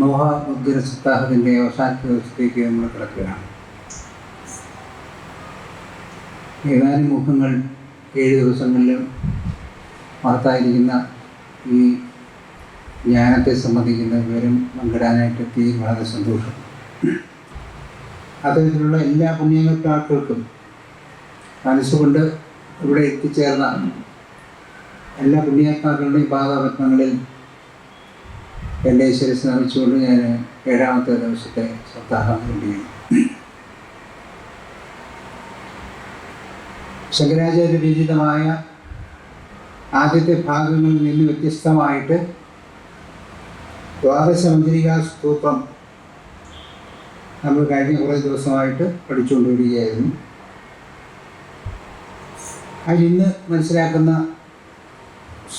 മോഹ മുദ്ര സപ്താഹത്തിന്റെ അവസാനത്തെ ദിവസത്തേക്ക് നമ്മൾ കിടക്കുകയാണ്. ഏതാനും മുഖങ്ങൾ ഏഴ് ദിവസങ്ങളിലും മഹത്തായിരിക്കുന്ന ഈ ജ്ഞാനത്തെ സംബന്ധിക്കുന്ന വിവരം പങ്കിടാനായിട്ട് എത്തി വളരെ സന്തോഷം. അത്തരത്തിലുള്ള എല്ലാ പുണ്യങ്ങൾക്കാർക്കും മനസ്സുകൊണ്ട് ഇവിടെ എത്തിച്ചേർന്ന എല്ലാ പുണ്യാത്മാക്കളുടെയും പാദപത്മങ്ങളിൽ എന്റെ ശിരസ് സ്നാമിച്ചുകൊണ്ട് ഞാൻ ഏഴാമത്തെ ദിവസത്തെ സപ്താഹം വേണ്ടിയാണ് ശങ്കരാചാര്യ രചിതമായ ആദ്യത്തെ ഭാഗങ്ങളിൽ നിന്ന് വ്യത്യസ്തമായിട്ട് ദ്വാദശ മഞ്ജരികാ സ്തോത്രം നമ്മൾ കഴിഞ്ഞ കുറേ ദിവസമായിട്ട് പഠിച്ചുകൊണ്ടിരിക്കുകയായിരുന്നു. അതിൽ ഇന്ന് മനസ്സിലാക്കുന്ന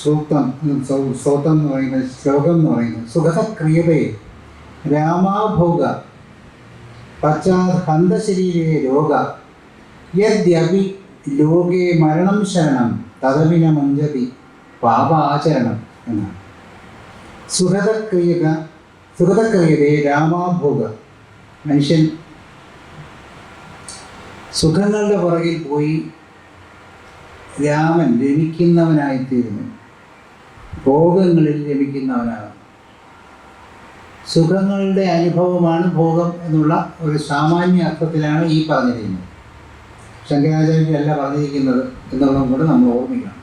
സൂക്തം സൗ- സ്തോത്രം എന്ന് പറയുന്നത് ശ്ലോകം എന്ന് പറയുന്നത്. സുഖതക്രിയതേ രാമാഭോഗ പശ്ചാത് ഹന്തശരീരേ രോഗ യദ്യപി ലോകേ മരണം ശരണം തദവിന മഞ്ചതി പാപാചരണം എന്നാണ്. സുഹൃതക്രിയത സുഖതക്രിയതേ രാമാഭോഗ. മനുഷ്യൻ സുഖങ്ങളുടെ പുറകിൽ പോയി രാമൻ രമിക്കുന്നവനായിത്തീരുന്നു ഭോഗങ്ങളിൽ രമിക്കുന്നവനാകും സുഖങ്ങളുടെ അനുഭവമാണ് ഭോഗം എന്നുള്ള ഒരു സാമാന്യ അർത്ഥത്തിലാണ് ഈ പറഞ്ഞിരിക്കുന്നത്. ശങ്കരാചാര്യല്ല പറഞ്ഞിരിക്കുന്നത് എന്നുള്ളതും കൂടെ നമ്മൾ ഓർമ്മിക്കണം.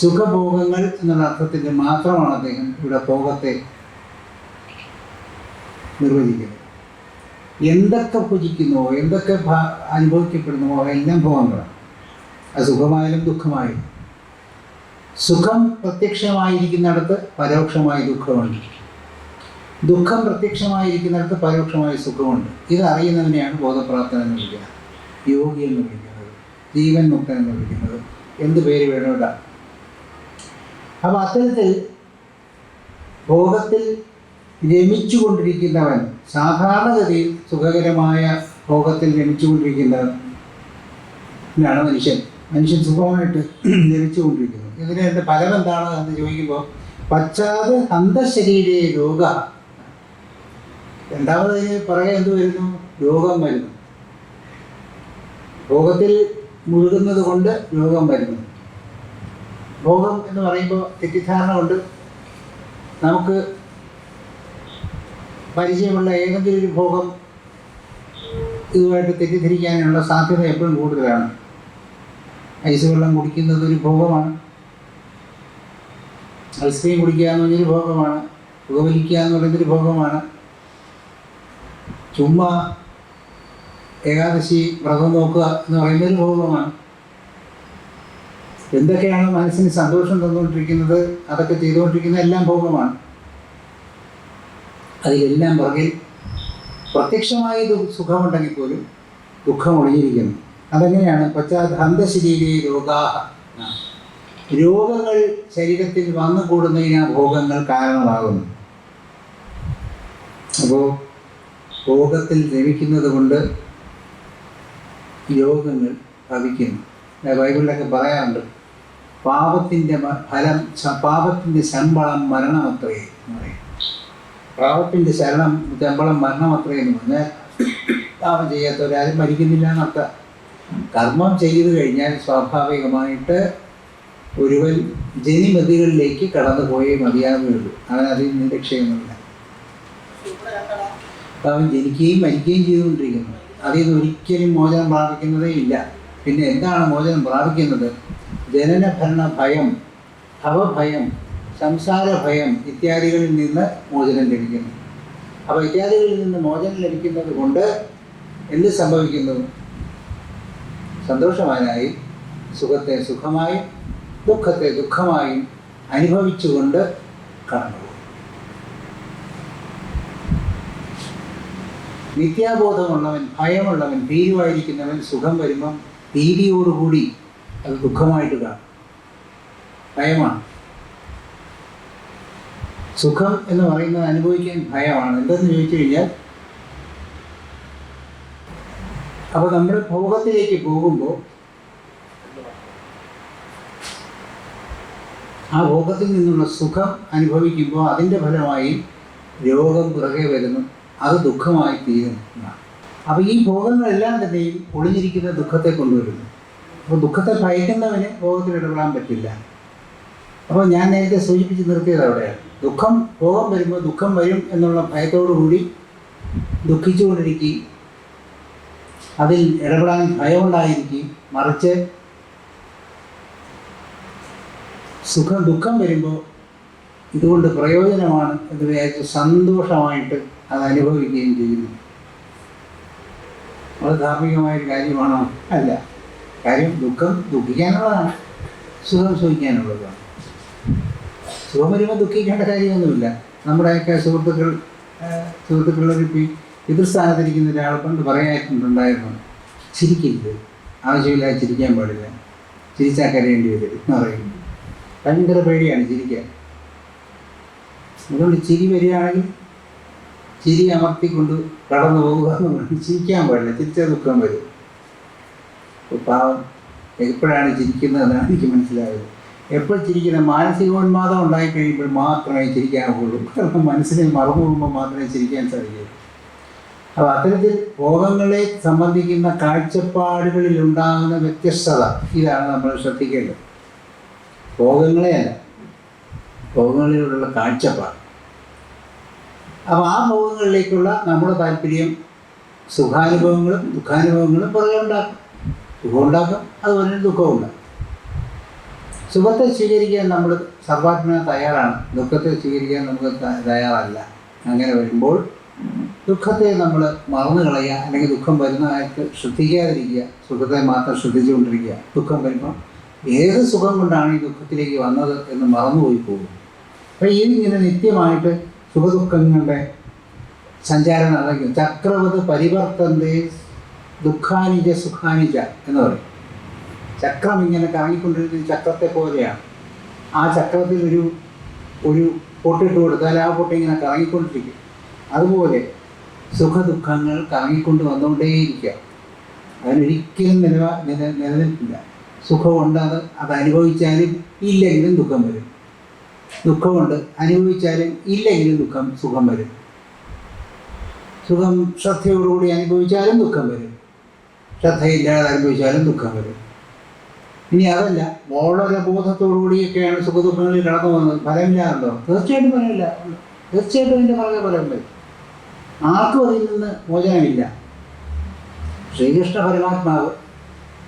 സുഖഭോഗങ്ങൾ എന്നുള്ള അർത്ഥത്തിൽ മാത്രമാണ് അദ്ദേഹം ഇവിടെ ഭോഗത്തെ നിർവചിക്കുന്നത്. എന്തൊക്കെ ഭുജിക്കുന്നുവോ എന്തൊക്കെ അനുഭവിക്കപ്പെടുന്നുവോ എല്ലാം ഭോഗങ്ങളാണ്. അത് സുഖമായാലും ദുഃഖമായാലും. സുഖം പ്രത്യക്ഷമായിരിക്കുന്നിടത്ത് പരോക്ഷമായ ദുഃഖമുണ്ട്. ദുഃഖം പ്രത്യക്ഷമായിരിക്കുന്നിടത്ത് പരോക്ഷമായ സുഖമുണ്ട്. ഇത് അറിയുന്നതിനെയാണ് ബോധപ്രാപ്തൻ എന്ന് വിളിക്കുന്നത്. യോഗി എന്ന് വിളിക്കുന്നത്. ജീവൻ മുക്തൻ എന്ന് വിളിക്കുന്നത്. എന്ത് പേര് വേണോട അപ്പോൾ അത്തരത്തിൽ ഭോഗത്തിൽ രമിച്ചുകൊണ്ടിരിക്കുന്നവൻ സാധാരണഗതിയിൽ സുഖകരമായ ഭോഗത്തിൽ രമിച്ചുകൊണ്ടിരിക്കുന്നവൻ ാണ് മനുഷ്യൻ. മനുഷ്യൻ സുഖമായിട്ട് ജനിച്ചുകൊണ്ടിരിക്കുന്നു ഇതിന് എന്റെ ഫലം എന്താണ് എന്ന് ചോദിക്കുമ്പോൾ പശ്ചാത് അന്തശരീരേ രോഗ. രണ്ടാമത് പറയാൻ എന്ത് വരുന്നു? രോഗം വരുന്നു. രോഗത്തിൽ മുഴുകുന്നത് കൊണ്ട് രോഗം വരുന്നു. ഭോഗം എന്ന് പറയുമ്പോൾ തെറ്റിദ്ധാരണ കൊണ്ട് നമുക്ക് പരിചയമുള്ള ഏതെങ്കിലും ഒരു ഭോഗം ഇതുമായിട്ട് തെറ്റിദ്ധരിക്കാനുള്ള സാധ്യത എപ്പോഴും കൂടുതലാണ്. ഐസ് വെള്ളം കുടിക്കുന്നത് ഒരു ഭോഗമാണ്. ഐസ്ക്രീം കുടിക്കുക എന്ന് പറഞ്ഞൊരു ഭോഗമാണ്. പുകവലിക്കുക എന്ന് പറയുന്നൊരു ഭോഗമാണ്. ചുമ്മാ ഏകാദശി വ്രതം നോക്കുക എന്ന് പറയുന്നൊരു ഭോഗമാണ്. എന്തൊക്കെയാണ് മനസ്സിന് സന്തോഷം തന്നുകൊണ്ടിരിക്കുന്നത് അതൊക്കെ ചെയ്തുകൊണ്ടിരിക്കുന്ന എല്ലാം ഭോഗമാണ്. അതിലെല്ലാം പുറകിൽ പ്രത്യക്ഷമായ സുഖമുണ്ടെങ്കിൽ പോലും ദുഃഖം ഒളിഞ്ഞിരിക്കുന്നു. അതെങ്ങനെയാണ്? കൊച്ചാ ഹന്തശരീരേ രോഗാഹ. രോഗങ്ങൾ ശരീരത്തിൽ വന്നു കൂടുന്നതിന് ഭോഗങ്ങൾ കാരണമാകുന്നു. അപ്പോൾ ഭോഗത്തിൽ രമിക്കുന്നത് കൊണ്ട് രോഗങ്ങൾ ഭവിക്കുന്നു. ബൈബിളിലൊക്കെ പറയാറുണ്ട് പാപത്തിന്റെ ഫലം പാപത്തിന്റെ ശമ്പളം മരണമത്രേ എന്ന് പറയും. പാപത്തിന്റെ ശരണം ശമ്പളം മരണമത്രേ എന്ന് പറഞ്ഞാൽ പാപം ചെയ്യാത്തവരാരും മരിക്കുന്നില്ല എന്നർത്ഥം. കർമ്മം ചെയ്തു കഴിഞ്ഞാൽ സ്വാഭാവികമായിട്ട് ഒരുവൻ ജനിമതികളിലേക്ക് കടന്നു പോയേ മതിയാകുകയുള്ളൂ അവൻ അതിൽ നിന്ന് രക്ഷയൊന്നുമില്ല അപ്പോൾ അവൻ ജനിക്കുകയും മരിക്കുകയും ചെയ്തുകൊണ്ടിരിക്കുന്നു. അതിൽ നിന്ന് ഒരിക്കലും മോചനം പ്രാപിക്കുന്നതേ ഇല്ല. പിന്നെ എന്താണ് മോചനം പ്രാപിക്കുന്നത്? ജനന ഭരണ ഭയം ഭവഭയം സംസാര ഭയം ഇത്യാദികളിൽ നിന്ന് മോചനം ലഭിക്കുന്നു. അപ്പോൾ ഇത്യാദികളിൽ നിന്ന് മോചനം ലഭിക്കുന്നത് കൊണ്ട് എന്ത് സംഭവിക്കുന്നു? സന്തോഷവാനായി സുഖത്തെ സുഖമായി ദുഃഖത്തെ ദുഃഖമായും അനുഭവിച്ചുകൊണ്ട് കടന്നുപോകും. നിത്യാബോധമുള്ളവൻ ഭയമുള്ളവൻ ഭീരുവായിരിക്കുന്നവൻ സുഖം വരുമ്പം ഭീതിയോടുകൂടി അത് ദുഃഖമായിട്ട് കാണും. ഭയമാണ്. സുഖം എന്ന് പറയുന്നത് അനുഭവിക്കാൻ ഭയമാണ്. എന്തെന്ന് ചോദിച്ചു കഴിഞ്ഞാൽ അപ്പോൾ നമ്മൾ ഭോഗത്തിലേക്ക് പോകുമ്പോൾ ആ ഭോഗത്തിൽ നിന്നുള്ള സുഖം അനുഭവിക്കുമ്പോൾ അതിന്റെ ഫലമായി രോഗം പുറകെ വരുന്നു അത് ദുഃഖമായി തീരുന്നു അപ്പോൾ ഈ ഭോഗങ്ങളെല്ലാം തന്നെയും ഒളിഞ്ഞിരിക്കുന്ന ദുഃഖത്തെ കൊണ്ടുവരുന്നു. അപ്പോൾ ദുഃഖത്തെ ഭയക്കുന്നവന് ഭോഗത്തിൽ ഇടപെടാൻ പറ്റില്ല. അപ്പോൾ ഞാൻ നേരത്തെ സൂചിപ്പിച്ച് നിർത്തിയത് അവിടെയാണ്. ദുഃഖം ഭോഗം വരുമ്പോൾ ദുഃഖം വരും എന്നുള്ള ഭയത്തോടു കൂടി ദുഃഖിച്ചുകൊണ്ടിരിക്കുകയും അതിൽ ഇടപെടാൻ ഭയമുണ്ടായിരിക്കും. മറിച്ച് സുഖം ദുഃഖം വരുമ്പോൾ ഇതുകൊണ്ട് പ്രയോജനമാണ് എന്ന് വിചാരിച്ച് സന്തോഷമായിട്ട് അത് അനുഭവിക്കുകയും ചെയ്യുന്നു. അത് ധാർമ്മികമായൊരു കാര്യമാണോ? അല്ല. കാര്യം ദുഃഖം ദുഃഖിക്കാനുള്ളതാണ്. സുഖം സുഖിക്കാനുള്ളതാണ്. സുഖം വരുമ്പോൾ ദുഃഖിക്കേണ്ട കാര്യമൊന്നുമില്ല. നമ്മുടെയൊക്കെ സുഹൃത്തുക്കൾ സുഹൃത്തുക്കളൊരു എതിർസ്ഥാനത്തിരിക്കുന്ന ഒരാൾ പണ്ട് പറയാനായിട്ടുണ്ടായിരുന്നു ചിരിക്കരുത് ആവശ്യമില്ലാതെ ചിരിക്കാൻ പാടില്ല ചിരിച്ചാൽ കരയേണ്ടി വരും എന്ന് പറയുന്നു. ഭയങ്കര പേടിയാണ് ചിരിക്കാൻ. അതുകൊണ്ട് ചിരി വരികയാണെങ്കിൽ ചിരി അമർത്തിക്കൊണ്ട് കടന്നു പോകുക എന്ന് പറഞ്ഞു ചിരിക്കാൻ പാടില്ല ചിരിച്ചാൽ ദുഃഖം വരും. പാവം എപ്പോഴാണ് ചിരിക്കുന്നതെന്നാണ് എനിക്ക് മനസ്സിലായത്. എപ്പോൾ ചിരിക്കുന്ന മാനസികോന്മാദം ഉണ്ടായി കഴിയുമ്പോൾ മാത്രമേ ചിരിക്കാൻ പോകുള്ളൂ കാരണം മനസ്സിനെ മറന്നു പോകുമ്പോൾ മാത്രമേ ചിരിക്കാൻ സാധിക്കൂ. അപ്പോൾ അത്തരത്തിൽ ഭോഗങ്ങളെ സംബന്ധിക്കുന്ന കാഴ്ചപ്പാടുകളിൽ ഉണ്ടാകുന്ന വ്യത്യസ്തത ഇതാണ് നമ്മൾ ശ്രദ്ധിക്കേണ്ടത്. ഭോഗങ്ങളെയല്ല ഭോഗങ്ങളിലുള്ള കാഴ്ചപ്പാട്. അപ്പോൾ ആ ഭോഗങ്ങളിലേക്കുള്ള നമ്മുടെ താല്പര്യം സുഖാനുഭവങ്ങളും ദുഃഖാനുഭവങ്ങളും പുറകെ ഉണ്ടാക്കും. സുഖം ഉണ്ടാക്കും അതുപോലെ തന്നെ ദുഃഖവും ഉണ്ടാക്കും. സുഖത്തെ സ്വീകരിക്കാൻ നമ്മൾ സർവാത്മന തയ്യാറാണ്. ദുഃഖത്തെ സ്വീകരിക്കാൻ നമുക്ക് തയ്യാറല്ല. അങ്ങനെ വരുമ്പോൾ ദുഃഖത്തെ നമ്മൾ മറന്നു കളയുക അല്ലെങ്കിൽ ദുഃഖം വരുന്നതായിട്ട് ശ്രദ്ധിക്കാതിരിക്കുക സുഖത്തെ മാത്രം ശ്രദ്ധിച്ചുകൊണ്ടിരിക്കുക. ദുഃഖം വരുമ്പോൾ ഏത് സുഖം കൊണ്ടാണ് ഈ ദുഃഖത്തിലേക്ക് വന്നത് എന്ന് മറന്നുപോയി പോകും. അപ്പോൾ ഇതിങ്ങനെ നിത്യമായിട്ട് സുഖദുഃഖങ്ങളുടെ സഞ്ചാരം നടക്കും ചക്രവത് പരിവർത്തന്റെ ദുഃഖാനിജ സുഖാനിജ എന്ന് പറയും. ചക്രം ഇങ്ങനെ കറങ്ങിക്കൊണ്ടിരിക്കുന്ന ചക്രത്തെ പോലെയാണ്. ആ ചക്രത്തിൽ ഒരു ഒരു പൊട്ടിട്ട് കൊടുത്താൽ ആ പൊട്ടി ഇങ്ങനെ കറങ്ങിക്കൊണ്ടിരിക്കും. അതുപോലെ സുഖദുഃഖങ്ങൾ കറങ്ങിക്കൊണ്ട് വന്നുകൊണ്ടേയിരിക്കുക. അതിനൊരിക്കലും നിലവാ നില നിലനിൽക്കില്ല സുഖമുണ്ട് അത് അത് അനുഭവിച്ചാലും ഇല്ലെങ്കിലും ദുഃഖം വരും. ദുഃഖമുണ്ട് അനുഭവിച്ചാലും ഇല്ലെങ്കിലും ദുഃഖം സുഖം വരും. സുഖം ശ്രദ്ധയോടുകൂടി അനുഭവിച്ചാലും ദുഃഖം വരും. ശ്രദ്ധയില്ലാതെ അനുഭവിച്ചാലും ദുഃഖം വരും. ഇനി അതല്ല വളരെ ബോധത്തോടുകൂടിയൊക്കെയാണ് സുഖദുഃഖങ്ങളിൽ കടന്നു പോകുന്നത് ഫലമില്ലാറുണ്ടോ? തീർച്ചയായിട്ടും ഫലമില്ല. തീർച്ചയായിട്ടും ഇതിന്റെ പുറകെ ഫലം വരും. ആർക്കും അതിൽ നിന്ന് മോചനമില്ല. ശ്രീകൃഷ്ണ പരമാത്മാവ്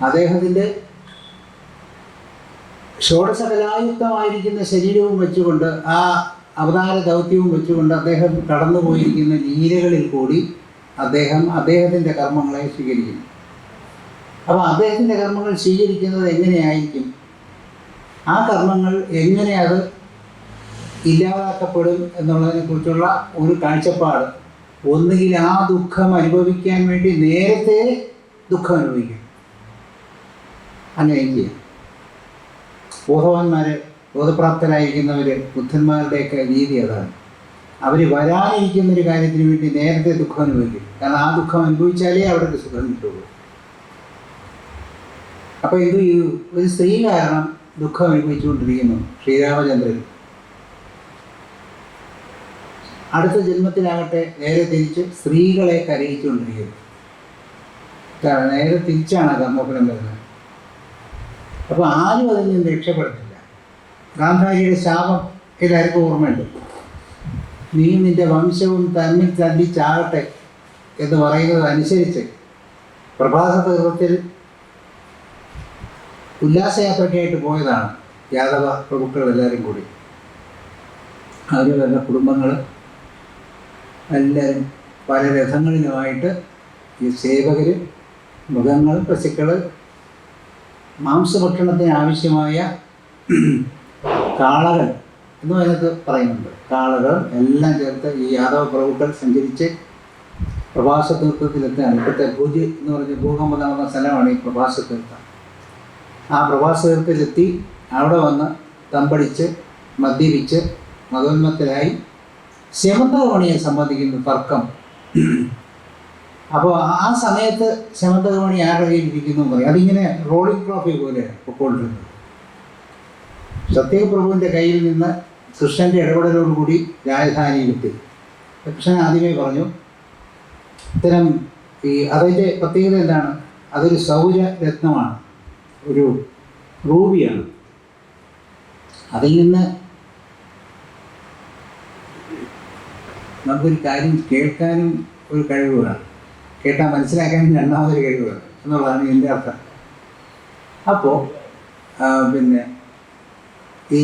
അദ്ദേഹത്തിന്റെ ഷോഡശകലായുക്തമായിരിക്കുന്ന ശരീരവും വെച്ചുകൊണ്ട് ആ അവതാര ദൗത്യവും വെച്ചുകൊണ്ട് അദ്ദേഹം കടന്നുപോയിരിക്കുന്ന ലീലകളിൽ കൂടി അദ്ദേഹം അദ്ദേഹത്തിന്റെ കർമ്മങ്ങളെ സ്വീകരിക്കുന്നു. അപ്പോൾ അദ്ദേഹത്തിന്റെ കർമ്മങ്ങൾ സ്വീകരിക്കുന്നത് എങ്ങനെയായിരിക്കും? ആ കർമ്മങ്ങൾ എങ്ങനെ അത് ഇല്ലാതാക്കപ്പെടും എന്നുള്ളതിനെ കുറിച്ചുള്ള ഒരു കാഴ്ചപ്പാട് ഒന്നുകിൽ ആ ദുഃഖം അനുഭവിക്കാൻ വേണ്ടി നേരത്തെ ദുഃഖം അനുഭവിക്കും അങ്ങനെ ബോധവാന്മാര് ബോധപ്രാപ്തരായിരിക്കുന്നവര് ബുദ്ധന്മാരുടെയൊക്കെ രീതി അതാണ്. അവർ വരാനിരിക്കുന്ന ഒരു കാര്യത്തിന് വേണ്ടി നേരത്തെ ദുഃഖം അനുഭവിക്കും. കാരണം ആ ദുഃഖം അനുഭവിച്ചാലേ അവർക്ക് സുഖം കിട്ടുള്ളൂ അപ്പോൾ ഇത് ഒരു സ്ത്രീ കാരണം ദുഃഖം അനുഭവിച്ചുകൊണ്ടിരിക്കുന്നു ശ്രീരാമചന്ദ്രൻ. അടുത്ത ജന്മത്തിലാകട്ടെ നേരെ തിരിച്ച് സ്ത്രീകളെ കരയിച്ചുകൊണ്ടിരിക്കുന്നു. നേരെ തിരിച്ചാണ് കർമ്മഫലം വരുന്നത്. അപ്പോൾ ആരും അതിൽ നിന്ന് രക്ഷപ്പെടത്തില്ല. ഗാന്ധാരിയുടെ ശാപം എല്ലാവർക്കും ഓർമ്മയുണ്ട്. നീ നിന്റെ വംശവും തമ്മിൽ തല്ലി ചാകട്ടെ എന്ന് പറയുന്നത് അനുസരിച്ച് പ്രഭാത തീർത്ഥത്തിൽ ഉല്ലാസയാത്രയ്ക്കായിട്ട് പോയതാണ് യാദവ പ്രഭുക്കൾ എല്ലാവരും കൂടി. വല്ല കുടുംബങ്ങൾ എല്ലാവരും പല രഥങ്ങളിലുമായിട്ട് ഈ സേവകർ മൃഗങ്ങൾ പശുക്കൾ മാംസഭക്ഷണത്തിന് ആവശ്യമായ കാളകൾ എന്ന് അതിനകത്ത് പറയുന്നുണ്ട്. കാളകൾ എല്ലാം ചേർത്ത് ഈ യാദവ പ്രഭുക്കൾ സഞ്ചരിച്ച് പ്രഭാസ തീർത്ഥത്തിലെത്താണ് ഇപ്പോഴത്തെ ഭൂജ് എന്ന് പറഞ്ഞ ഭൂകമ്പം നടന്ന സ്ഥലമാണ് ഈ പ്രഭാസ തീർത്ഥം. ആ പ്രഭാസ തീർത്ഥത്തിലെത്തി അവിടെ വന്ന് തമ്പടിച്ച് മദ്യപിച്ച് മതോന്മത്തരായി ശമന്തകമണിയെ സംബന്ധിക്കുന്ന തർക്കം. അപ്പോൾ ആ സമയത്ത് ശമന്തകമണി ആരുടെ കയ്യിലിരിക്കുന്നു പറയും. അതിങ്ങനെ റോളിംഗ് ട്രോഫി പോലെ പൊക്കോണ്ടിരുന്നത് സത്യപ്രഭുവിന്റെ കയ്യിൽ നിന്ന് കൃഷ്ണന്റെ ഇടപെടലോടുകൂടി രാജധാനിയിലെത്തി കൃഷ്ണൻ ആദ്യമേ പറഞ്ഞു ഇത്തരം ഈ അതിന്റെ പ്രത്യേകത എന്താണ്? അതൊരു സൗരരത്നമാണ് ഒരു റൂബിയാണ്. അതിൽ നിന്ന് നമുക്കൊരു കാര്യം കേൾക്കാനും ഒരു കഴിവ് വേണം കേട്ടാൽ മനസ്സിലാക്കാനും രണ്ടാമതൊരു കഴിവ് വേണം എന്നുള്ളതാണ് എന്റെ അർത്ഥം അപ്പോൾ പിന്നെ ഈ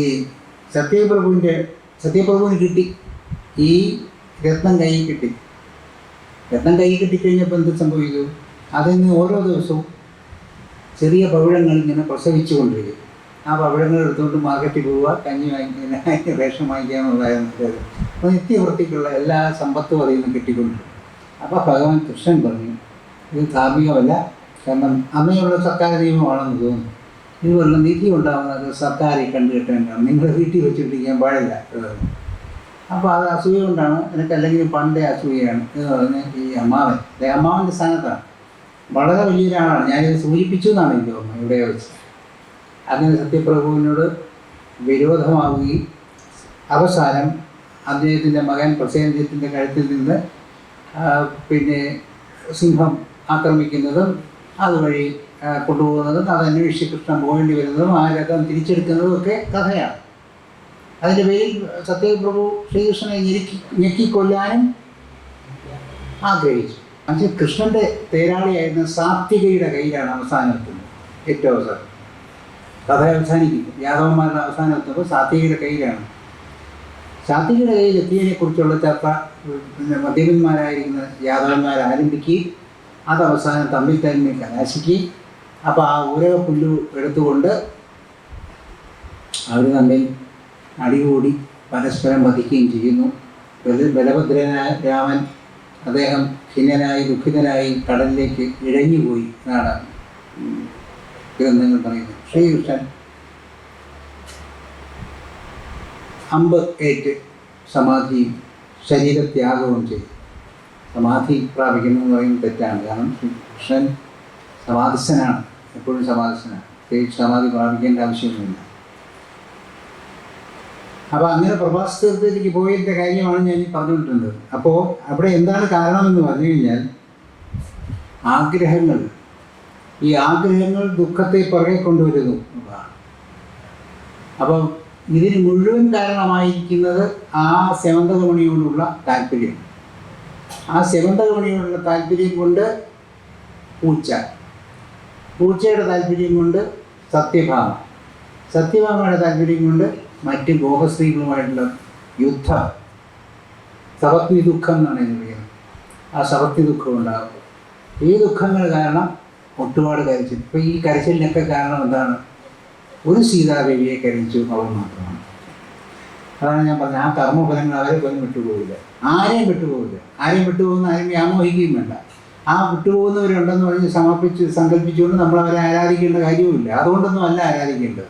സത്യപ്രഭുവിന്റെ സത്യപ്രഭുവിന് കിട്ടി. ഈ രത്നം കൈ കിട്ടി. രത്നം കൈ കിട്ടിക്കഴിഞ്ഞപ്പോൾ എന്ത് സംഭവിച്ചു? അതിൽ നിന്ന് ഓരോ ദിവസവും ചെറിയ പവിഴങ്ങൾ ഇങ്ങനെ പ്രസവിച്ചുകൊണ്ടിരിക്കും. ആ പവിഴങ്ങൾ എടുത്തുകൊണ്ട് മാർക്കറ്റിൽ പോവുക കഞ്ഞി വാങ്ങിക്കാൻ റേഷൻ വാങ്ങിക്കുക എന്നുള്ളതായിരുന്നു അപ്പോൾ നിത്യവൃത്തിക്കുള്ള എല്ലാ സമ്പത്തും അതിൽ നിന്ന് കിട്ടിക്കൊണ്ടിരിക്കും അപ്പോൾ ഭഗവാൻ കൃഷ്ണൻ പറഞ്ഞു ഇത് ധാർമ്മികമല്ല കാരണം അമ്മയുള്ള സർക്കാർ നിയമമാണെന്ന് തോന്നുന്നു. ഇതുപോലെ നീതി ഉണ്ടാകുന്നത് സർക്കാരിൽ കണ്ടു കിട്ടേണ്ടതാണ്. നിങ്ങളുടെ വീട്ടിൽ വെച്ചിട്ടിരിക്കാൻ പാടില്ല അപ്പോൾ അത് അസൂയ കൊണ്ടാണ് എനിക്ക് അല്ലെങ്കിൽ പണ്ടേ അസൂയയാണ് എന്ന് പറഞ്ഞ് ഈ അമ്മാവൻ. അല്ലെ അമ്മാവന്റെ സ്ഥാനത്താണ്. വളരെ വലിയൊരാളാണ്. ഞാനിത് സൂചിപ്പിച്ചു എന്നാണ് എനിക്ക് തോന്നുന്നത് ഇവിടെ വെച്ച്. അങ്ങനെ സത്യപ്രഭുവിനോട് വിരോധമാവുകയും അവസാനം അദ്ദേഹത്തിന്റെ മകൻ പ്രസേന്ദ്രത്തിന്റെ കഴുത്തിൽ നിന്ന് പിന്നെ സിംഹം ആക്രമിക്കുന്നതും അതുവഴി കൊണ്ടുപോകുന്നതും അത് അന്വേഷിച്ച് കൃഷ്ണൻ പോകേണ്ടി വരുന്നതും ആ രഥം തിരിച്ചെടുക്കുന്നതും ഒക്കെ കഥയാണ്. അതിന്റെ പേരിൽ സത്യപ്രഭു ശ്രീകൃഷ്ണനെ ഞെരുക്കി ഞെക്കിക്കൊല്ലാനും ആഗ്രഹിച്ചു. പക്ഷേ കൃഷ്ണന്റെ തേരാളിയായിരുന്ന സാത്വികയുടെ കയ്യിലാണ് അവസാനം എത്തുന്നത് ഏറ്റവും അവസാനം. കഥ അവസാനിക്കുന്നു. യാദവന്മാരുടെ അവസാനം എത്തുമ്പോൾ സാത്വികയുടെ കയ്യിലാണ് സാത്വികയുടെ കയ്യിൽ എത്തിയതിനെ കുറിച്ചുള്ള ചർച്ച പിന്നെ മദ്യപന്മാരായിരിക്കുന്ന യാദവന്മാർ ആരംഭിക്കുകയും അത് അവസാനം തമ്മിൽ തന്നെ കലാശിക്കുകയും അപ്പോൾ ആ ഊരക പുല്ലു എടുത്തുകൊണ്ട് അവർ തമ്മിൽ അടികൂടി പരസ്പരം വധിക്കുകയും ചെയ്യുന്നു. ബല- ബലഭദ്രനായ രാമൻ അദ്ദേഹം ഖിന്നനായി ദുഃഖിതനായി കടലിലേക്ക് ഇഴഞ്ഞുപോയി എന്നാണ് ഗ്രന്ഥങ്ങൾ പറയുന്നത്. ശ്രീകൃഷ്ണൻ അമ്പ് ഏറ്റ് സമാധിയും ശരീരത്യാഗവും ചെയ്തു. സമാധി പ്രാപിക്കുന്നു എന്ന് പറയുന്നത് തെറ്റാണ്. കാരണം കൃഷ്ണൻ സമാധിസ്ഥനാണ്. എപ്പോഴും സമാധിസ്ഥനാണ്. പ്രത്യേകിച്ച് സമാധി പ്രാപിക്കേണ്ട ആവശ്യമൊന്നുമില്ല. അപ്പോൾ അങ്ങനെ പ്രഭാസത്തിലേക്ക് പോയതിന്റെ കാര്യമാണ് ഞാൻ പറഞ്ഞുകൊണ്ടിരുന്നത് അപ്പോൾ അവിടെ എന്താണ് കാരണമെന്ന് പറഞ്ഞു കഴിഞ്ഞാൽ ആഗ്രഹങ്ങൾ. ഈ ആഗ്രഹങ്ങൾ ദുഃഖത്തെ പുറകെ കൊണ്ടുവരുന്നു. അപ്പോൾ അപ്പം ഇതിന് മുഴുവൻ കാരണമായിരിക്കുന്നത് ആ സെവന്തകമണിയോടുള്ള താല്പര്യം. ആ സെവന്തകമണിയോടുള്ള താല്പര്യം കൊണ്ട് പൂച്ച. പൂച്ചയുടെ താല്പര്യം കൊണ്ട് സത്യഭാമ. സത്യഭാമയുടെ താല്പര്യം കൊണ്ട് മറ്റ് ഗോഹസ്ത്രീകളുമായിട്ടുള്ള യുദ്ധം. സപത്നി ദുഃഖം എന്നാണ് ഇതിന് പറയുന്നത് ആ സപത്നി ദുഃഖം ഉണ്ടാകും. ഈ ദുഃഖങ്ങൾ കാരണം ഒട്ടുപാട് കരച്ചിൽ. ഇപ്പോൾ ഈ കരച്ചിലിനൊക്കെ കാരണം എന്താണ്? ഒരു സീതാദേവിയെ കരയിച്ചു അവൾ മാത്രമാണ്. അതാണ് ഞാൻ പറഞ്ഞത്. ആ കർമ്മഫലങ്ങൾ അവരെ പോലും വിട്ടുപോകില്ല. ആരെയും വിട്ടുപോകില്ല. ആരെയും വിട്ടുപോകുന്ന ആരെയും വ്യാമോഹിക്കുകയും വേണ്ട. ആ വിട്ടുപോകുന്നവരുണ്ടെന്ന് പറഞ്ഞ് സമർപ്പിച്ച് സങ്കല്പിച്ചുകൊണ്ട് നമ്മൾ അവരെ ആരാധിക്കേണ്ട കാര്യവുമില്ല. അതുകൊണ്ടൊന്നും അല്ല ആരാധിക്കേണ്ടത്.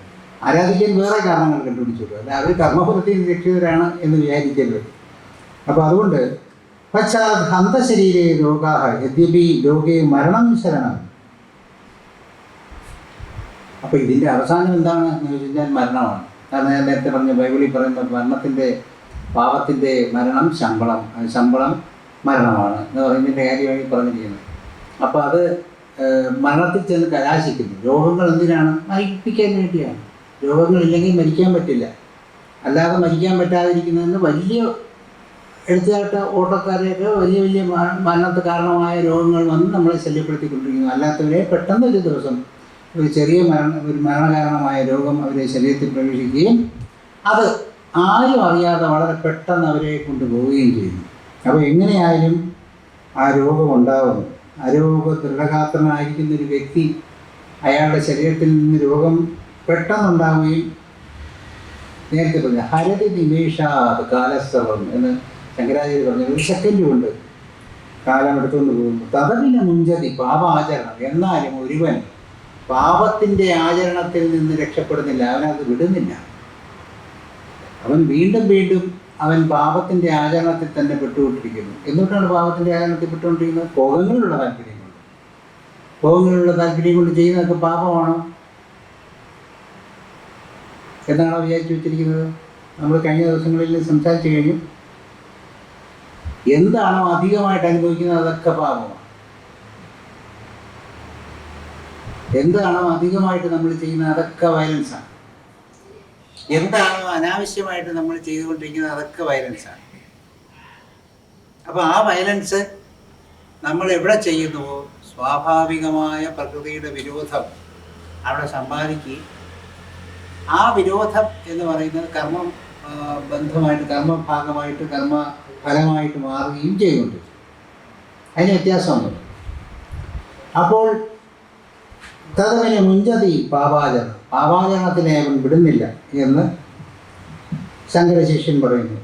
ആരാധിക്കാൻ വേറെ കാരണങ്ങൾ കണ്ടുപിടിച്ചുള്ളൂ അല്ല അവർ കർമ്മഫലത്തിൽ രക്ഷിതരാണ് എന്ന് വിചാരിക്കരുത്. അപ്പോൾ അതുകൊണ്ട് പശ്ചാത് അന്തശരീരേ രോഗാഹ. യദ്യപി ലോകേ മരണം ശരണം. അപ്പോൾ ഇതിന്റെ അവസാനം എന്താണ് എന്ന് ചോദിച്ചാൽ മരണമാണ്. കാരണം ഞാൻ നേരത്തെ പറഞ്ഞ ബൈബിളിൽ പറയുന്ന മരണത്തിന്റെ പാപത്തിന്റെ മരണം ശമ്പളം. ശമ്പളം മരണമാണ്. എന്ന് പറയുന്നതിന്റെ കാര്യമായി പറഞ്ഞിരിക്കുന്നത് അപ്പോൾ അത് മരണത്തിൽ ചെന്ന് കലാശിക്കുന്നു. രോഗങ്ങൾ എന്തിനാണ്? മരിപ്പിക്കാൻ വേണ്ടിയാണ്. രോഗങ്ങളില്ലെങ്കിൽ മരിക്കാൻ പറ്റില്ല. അല്ലാതെ മരിക്കാൻ പറ്റാതിരിക്കുന്നതിന് വലിയ എടുത്തുകാട്ട ഓട്ടക്കാരെയൊക്കെ വലിയ വലിയ മരണത്തിന് കാരണമായ രോഗങ്ങൾ വന്ന് നമ്മളെ ശല്യപ്പെടുത്തിക്കൊണ്ടിരിക്കുന്നു. അല്ലാത്തവരെ പെട്ടെന്ന് ഒരു ദിവസം ഒരു ചെറിയ മരണ ഒരു മരണകാരണമായ രോഗം അവരെ ശരീരത്തിൽ പ്രവേശിക്കുകയും അത് ആരും അറിയാതെ വളരെ പെട്ടെന്ന് അവരെ കൊണ്ടുപോവുകയും ചെയ്യുന്നു. അപ്പോൾ എങ്ങനെയായാലും ആ രോഗം ഉണ്ടാവും. ആ രോഗ ദൃഢഗാത്രനായിരിക്കുന്ന ഒരു വ്യക്തി അയാളുടെ ശരീരത്തിൽ നിന്ന് രോഗം പെട്ടെന്നുണ്ടാവുകയും നേരത്തെ പറഞ്ഞു ഹരതി നിമേഷാത് കാലസ്തവം എന്ന് ശങ്കരാചാര്യ പറഞ്ഞു ഒരു സെക്കൻഡ് കൊണ്ട് കാലം എടുത്തുകൊണ്ട് പോകുന്നു. തതവിനെ മുഞ്ചതി പാപാചരണം എന്നാലും ഒരുവൻ പാപത്തിന്റെ ആചരണത്തിൽ നിന്ന് രക്ഷപ്പെടുന്നില്ല. അവനത് വിടുന്നില്ല. അവൻ വീണ്ടും വീണ്ടും അവൻ പാപത്തിന്റെ ആചരണത്തിൽ തന്നെ പെട്ടുകൊണ്ടിരിക്കുന്നു. എന്തുകൊണ്ടാണ് പാപത്തിന്റെ ആചരണത്തിൽ പെട്ടുകൊണ്ടിരിക്കുന്നത്? ഭോഗങ്ങളിലുള്ള താല്പര്യം കൊണ്ട്. ഭോഗങ്ങളിലുള്ള താല്പര്യം കൊണ്ട് ചെയ്യുന്നതൊക്കെ പാപമാണോ? എന്നാണോ വിചാരിച്ചു വെച്ചിരിക്കുന്നത്? നമ്മൾ കഴിഞ്ഞ ദിവസങ്ങളിൽ സംസാരിച്ചു കഴിഞ്ഞു. എന്താണോ അധികമായിട്ട് അനുഭവിക്കുന്നത് അതൊക്കെ പാപമാണ്. എന്താണോ അധികമായിട്ട് നമ്മൾ ചെയ്യുന്നത്? അതൊക്കെ വയലൻസാണ് എന്താണോ അനാവശ്യമായിട്ട് നമ്മൾ ചെയ്തുകൊണ്ടിരിക്കുന്നത്? അതൊക്കെ വയലൻസാണ് അപ്പോൾ ആ വയലൻസ് നമ്മൾ എവിടെ ചെയ്യുന്നുവോ? സ്വാഭാവികമായ പ്രകൃതിയുടെ വിരോധം അവിടെ സമ്പാദിക്കുകയും ആ വിരോധം എന്ന് പറയുന്നത് കർമ്മ ബന്ധമായിട്ട് കർമ്മഭാഗമായിട്ട് കർമ്മ ഫലമായിട്ട് മാറുകയും ചെയ്യുന്നുണ്ട് അതിന് വ്യത്യാസമുണ്ട് അപ്പോൾ തതവനെ മുഞ്ചതി പാപാചരണം. പാപാചരണത്തിനെ അവൻ വിടുന്നില്ല എന്ന് ശങ്കര ശിഷ്യൻ പറയുന്നു.